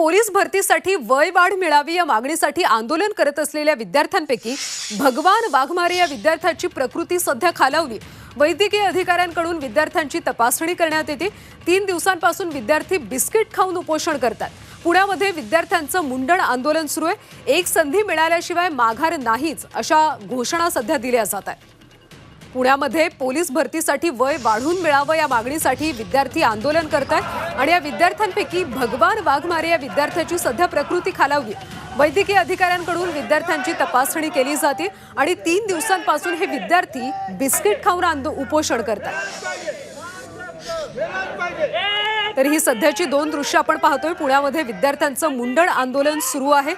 Police भरतीसाठी वय वाढ मिळावी या मागणीसाठी आंदोलन करत असलेल्या विद्यार्थ्यांपैकी भगवान वाघमारे या विद्यार्थ्याची प्रकृती सध्या खालावली. वैद्यकीय अधिकाऱ्यांकडून विद्यार्थ्यांची तपासणी करण्यात येते. तीन दिवसांपासून विद्यार्थी बिस्किट खाऊन उपोषण करतात. पुण्यामध्ये विद्यार्थ्यांचं मुंडण आंदोलन सुरू आहे. एक संधी मिळाल्याशिवाय माघार नाहीच अशा घोषणा सध्या दिल्या जात आहेत. पुण्यामध्ये पोलीस भरतीसाठी वय वाढून मिळावं या मागणीसाठी विद्यार्थी आंदोलन करत आहेत आणि या विद्यार्थ्यांपैकी भगवान वाघमारे या विद्यार्थ्याची सध्या प्रकृती खालावली वैद्यकीय अधिकाऱ्यांकडून विद्यार्थ्यांची तपासणी केली जाते आणि तीन दिवसांपासून हे विद्यार्थी बिस्किट खाऊन आंदो उपोषण करतात. तर ही सध्याची दोन दृश्य आपण पाहतोय. पुण्यामध्ये विद्यार्थ्यांचं मुंडण आंदोलन सुरू आहे.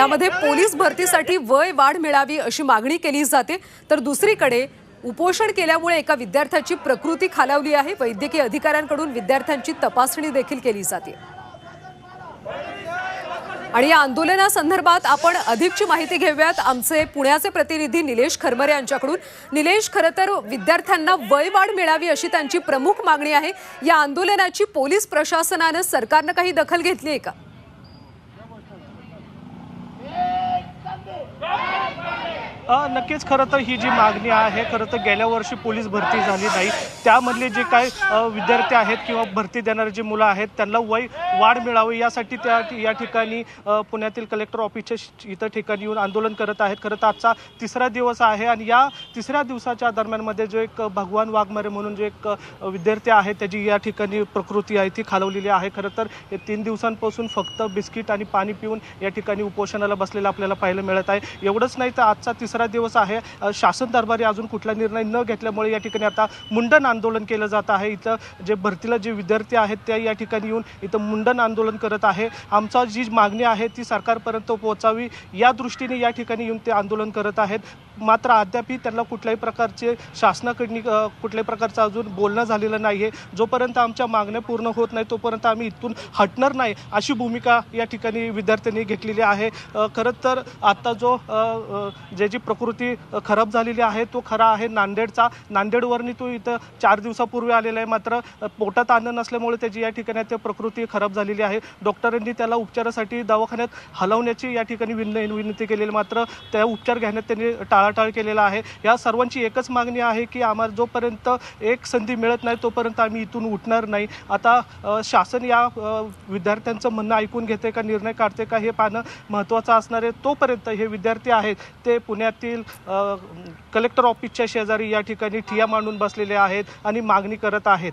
यामध्ये पोलीस भरतीसाठी वय वाढ मिळावी अशी मागणी केली जाते. तर दुसरीकडे उपोषण केल्यामुळे एका विद्यार्थ्याची प्रकृती खालावली आहे. वैद्यकीय अधिकाऱ्यांकडून विद्यार्थ्यांची तपासणी देखील केली जाते. आणि या आंदोलनासंदर्भात आपण अधिकची माहिती घेऊयात. आमचे पुण्याचे प्रतिनिधी निलेश खरमरे यांच्याकडून. निलेश खरं तर विद्यार्थ्यांना वय वाढ मिळावी अशी त्यांची प्रमुख मागणी आहे. या आंदोलनाची पोलीस प्रशासनानं सरकारनं काही दखल घेतली आहे का? नक्कीच खरं तर ही जी मागणी आहे खरं तर गेल्या वर्षी पोलीस भरती झाली नाही. त्यामधले जे काय विद्यार्थी आहेत किंवा भरती देणारे जी मुलं आहेत त्यांना वय वाढ मिळावी यासाठी त्या या ठिकाणी पुण्यातील कलेक्टर ऑफिसच्या इतर ठिकाणी येऊन आंदोलन करत आहेत. खरं तर आजचा तिसरा दिवस आहे आणि या तिसऱ्या दिवसाच्या दरम्यानमध्ये जो एक भगवान वाघमारे म्हणून जो एक विद्यार्थी आहे त्याची या ठिकाणी प्रकृती आहे ती खालवलेली आहे. खरं तर हे तीन दिवसांपासून फक्त बिस्किट आणि पाणी पिऊन या ठिकाणी उपोषणाला बसलेलं आपल्याला पाहायला मिळत आहे. एवढंच नाही तर आजचा तिसरा दिवस आहे. शासन दरबारी अजून कुठला निर्णय न घेतल्यामुळे या ठिकाणी आता मुंडन आंदोलन केलं जात आहे. इथं जे भरतीला जे विद्यार्थी आहेत ते या ठिकाणी येऊन इथं मुंडन आंदोलन करत आहे. आमचा जी मागणी आहे ती सरकारपर्यंत पोहोचावी या दृष्टीने या ठिकाणी येऊन ते आंदोलन करत आहेत. मात्र अद्यापही त्यांना कुठल्याही प्रकारचे शासनाकडनी कुठल्याही प्रकारचं अजून बोलणं झालेलं नाही आहे जोपर्यंत आमच्या मागण्या पूर्ण होत नाही तोपर्यंत आम्ही इथून हटणार नाही अशी भूमिका या ठिकाणी विद्यार्थ्यांनी घेतलेली आहे. खरं तर आत्ता जो जे जी ज्याची प्रकृती खराब झालेली आहे तो खरा आहे नांदेडचा. नांदेडवरनी तो इथं चार दिवसापूर्वी आलेला आहे मात्र पोटात अन्न नसल्यामुळे त्याची या ठिकाणी ते प्रकृती खराब झालेली आहे. डॉक्टरांनी त्याला उपचारासाठी दवाखान्यात हलवण्याची या ठिकाणी विन विनंती केलेली मात्र त्या उपचार घेण्यात त्यांनी टाळाटाळ केलेला आहे. या सर्वांची एकच मागणी आहे की आम्हाला जोपर्यंत एक संधी मिळत नाही तोपर्यंत आम्ही इथून उठणार नाही. आता शासन या विद्यार्थ्यांचं म्हणणं ऐकून घेते का निर्णय काढते का हे पाहणं महत्त्वाचं असणार आहे. तोपर्यंत हे विद्यार्थी आहेत ते पुण्यातील कलेक्टर ऑफिसच्या शेजारी या ठिकाणी ठिया मांडून बसलेले आहेत आणि मागणी करत आहेत.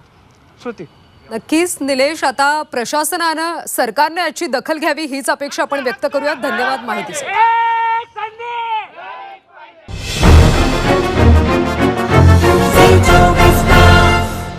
श्रुती. नक्कीच निलेश आता प्रशासनानं सरकारनं याची दखल घ्यावी हीच अपेक्षा आपण व्यक्त करूयात. धन्यवाद माहितीसाठी.